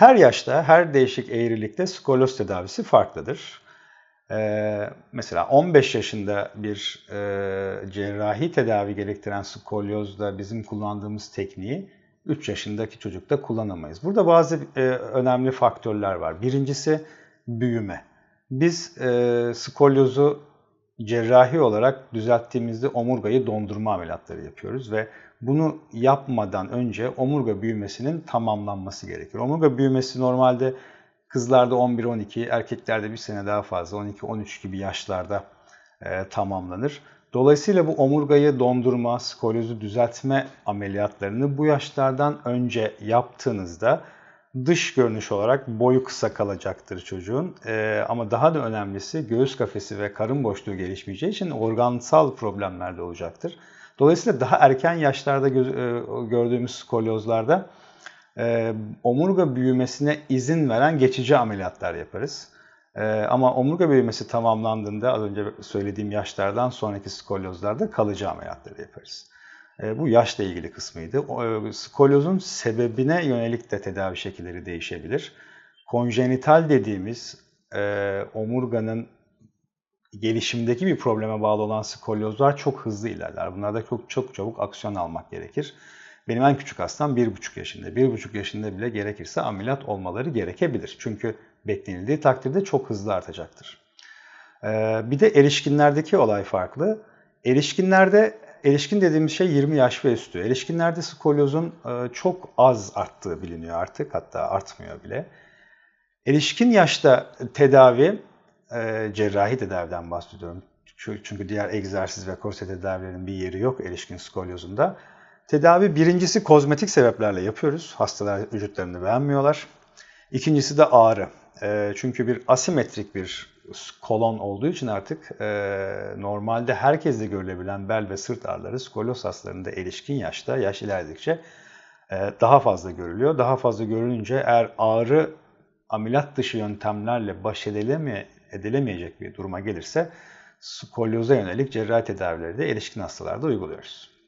Her yaşta, her değişik eğrilikte skolyoz tedavisi farklıdır. Ee, mesela 15 yaşında bir e, cerrahi tedavi gerektiren skolyozda bizim kullandığımız tekniği 3 yaşındaki çocukta kullanamayız. Burada bazı e, önemli faktörler var. Birincisi büyüme. Biz e, skolyozu cerrahi olarak düzelttiğimizde omurgayı dondurma ameliyatları yapıyoruz ve bunu yapmadan önce omurga büyümesinin tamamlanması gerekiyor. Omurga büyümesi normalde kızlarda 11-12, erkeklerde bir sene daha fazla 12-13 gibi yaşlarda e, tamamlanır. Dolayısıyla bu omurgayı dondurma, skolyozu düzeltme ameliyatlarını bu yaşlardan önce yaptığınızda dış görünüş olarak boyu kısa kalacaktır çocuğun. Ee, ama daha da önemlisi göğüs kafesi ve karın boşluğu gelişmeyeceği için organsal problemler de olacaktır. Dolayısıyla daha erken yaşlarda e, gördüğümüz skolyozlarda e, omurga büyümesine izin veren geçici ameliyatlar yaparız. E, ama omurga büyümesi tamamlandığında az önce söylediğim yaşlardan sonraki skolyozlarda kalıcı ameliyatları yaparız. E, bu yaşla ilgili kısmıydı. E, skolyozun sebebine yönelik de tedavi şekilleri değişebilir. Konjenital dediğimiz omurganın gelişimdeki bir probleme bağlı olan skolyozlar çok hızlı ilerler. Bunlarda çok çok çabuk aksiyon almak gerekir. Benim en küçük hastam 1,5 yaşında. 1,5 yaşında bile gerekirse ameliyat olmaları gerekebilir. Çünkü beklenildiği takdirde çok hızlı artacaktır. Ee, bir de erişkinlerdeki olay farklı. Erişkinlerde, erişkin dediğimiz şey 20 yaş ve üstü. Erişkinlerde skolyozun e, çok az arttığı biliniyor artık. Hatta artmıyor bile. Erişkin yaşta tedavi, e, cerrahi tedaviden bahsediyorum. Çünkü diğer egzersiz ve korse tedavilerinin bir yeri yok erişkin skolyozunda. Tedavi birincisi kozmetik sebeplerle yapıyoruz. Hastalar vücutlarını beğenmiyorlar. İkincisi de ağrı. E, çünkü bir asimetrik bir kolon olduğu için artık e, normalde herkeste görülebilen bel ve sırt ağrıları skolyoz hastalarında erişkin yaşta, yaş ilerledikçe e, daha fazla görülüyor. Daha fazla görülünce eğer ağrı ameliyat dışı yöntemlerle baş edileme, edilemeyecek bir duruma gelirse skolyoza yönelik cerrahi tedavileri de erişkin hastalarda uyguluyoruz.